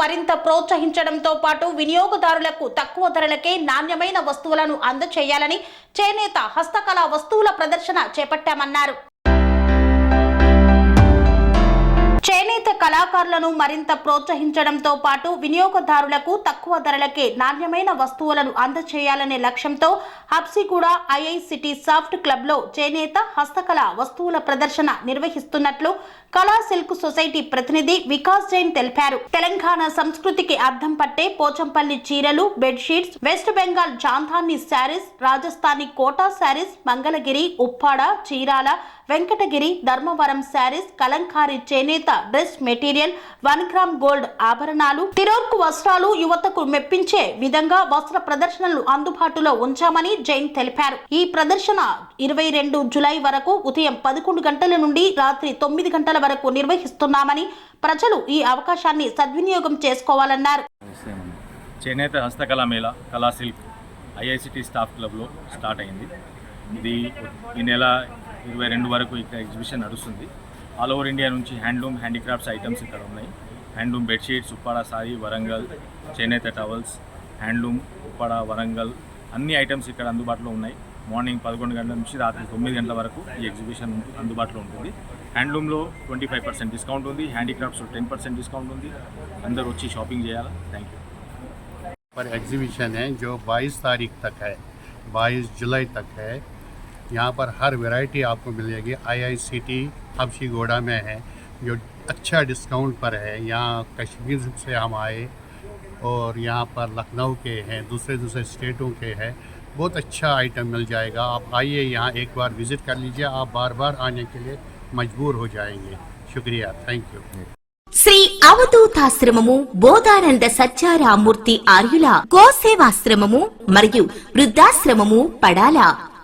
మరింత ప్రోత్సహించడంతో పాటు వినియోగదారులకు తక్కువ ధరలకే నాణ్యమైన వస్తువులను అందచేయాలని చేనేత హస్తకళా వస్తువుల ప్రదర్శన చేపట్టామన్నారు. కళాకారులను మరింత ప్రోత్సహించడంతో పాటు వినియోగదారులకు తక్కువ ధరలకే నాణ్యమైన వస్తువులను అందచేయాలనే లక్ష్యంతో హబ్సిగూడ ఐఐసిటీ సాఫ్ట్ క్లబ్లో చేనేత హస్తకళ వస్తువుల ప్రదర్శన నిర్వహిస్తున్నట్లు కళా సిల్క్ సొసైటీ ప్రతినిధి వికాస్ జైన్ తెలిపారు. తెలంగాణ సంస్కృతికి అర్థం పట్టే పోచంపల్లి చీరలు bedsheets West Bengal Jamdani saris Rajasthani Kota saris Mangalagiri Uppada Chirala Venkatagiri Dharmavaram saris Kalamkari చేనేత dress material material one gram gold ఆభరణాలు తిరోర్కు వస్త్రాలు యువతకు మెప్పించే విధంగా వస్త్ర ప్రదర్శనలు అందుబాటులో ఉంచామని జైన్ తెలిపారు. ఈ ప్రదర్శన ఇరవై రెండు జులై వరకు ఉదయం పదకొండు గంటల నుండి రాత్రి తొమ్మిది గంటల వరకు నిర్వహిస్తున్నామని ప్రజలు ఈ అవకాశాన్ని సద్వినియోగం చేసుకోవాలన్నారు. చేనేత హస్తకళా మేళా కళా సిల్క్ ఐఐసిటి స్టాఫ్ క్లబ్లో స్టార్ట్ అయింది. ఇది ఈ నెల ఇరవై రెండు వరకు ఇక్కడ ఎగ్జిబిషన్ నడుస్తుంది. ఆల్ ఓవర్ ఇండియా నుంచి హ్యాండ్లూమ్ హ్యాండీక్రాఫ్ట్స్ ఐటమ్స్ ఇక్కడ ఉన్నాయి handloom bedsheets Uppada sari Warangal చేనేత టవల్స్ హ్యాండ్లూమ్ ఉప్పాడ వరంగల్ అన్ని ఐటమ్స్ ఇక్కడ అందుబాటులో ఉన్నాయి మార్నింగ్ పదకొండు గంటల నుంచి రాత్రి తొమ్మిది గంటల వరకు ఈ ఎగ్జిబిషన్ అందుబాటులో ఉంటుంది హ్యాండ్లూమ్లో ట్వంటీ ఫైవ్ పర్సెంట్ డిస్కౌంట్ ఉంది హ్యాండీక్రాఫ్ట్స్లో టెన్ పర్సెంట్ డిస్కౌంట్ ఉంది అందరూ వచ్చి షాపింగ్ చేయాలి థ్యాంక్ యూ पर एग्जीबिशन है जो 22 तारीख तक है 22 जुलाई तक है यहाँ पर हर वैरायटी आपको मिलेगी आईआईसीटी हबशीगोड़ा में है जो अच्छा डिस्काउंट पर है यहाँ कश्मीर से हम आए और यहाँ पर लखनऊ के हैं दूसरे दूसरे स्टेटों के हैं बहुत अच्छा आइटम मिल जाएगा आप आइए यहाँ एक बार विज़िट कर लीजिए आप बार बार आने के लिए मजबूर हो जाएंगे शुक्रिया थैंक यू శ్రీ అవధూతాశ్రమము బోధానంద సత్యారామూర్తి ఆర్యుల గోసేవాశ్రమము మరియు వృద్ధాశ్రమము పడాల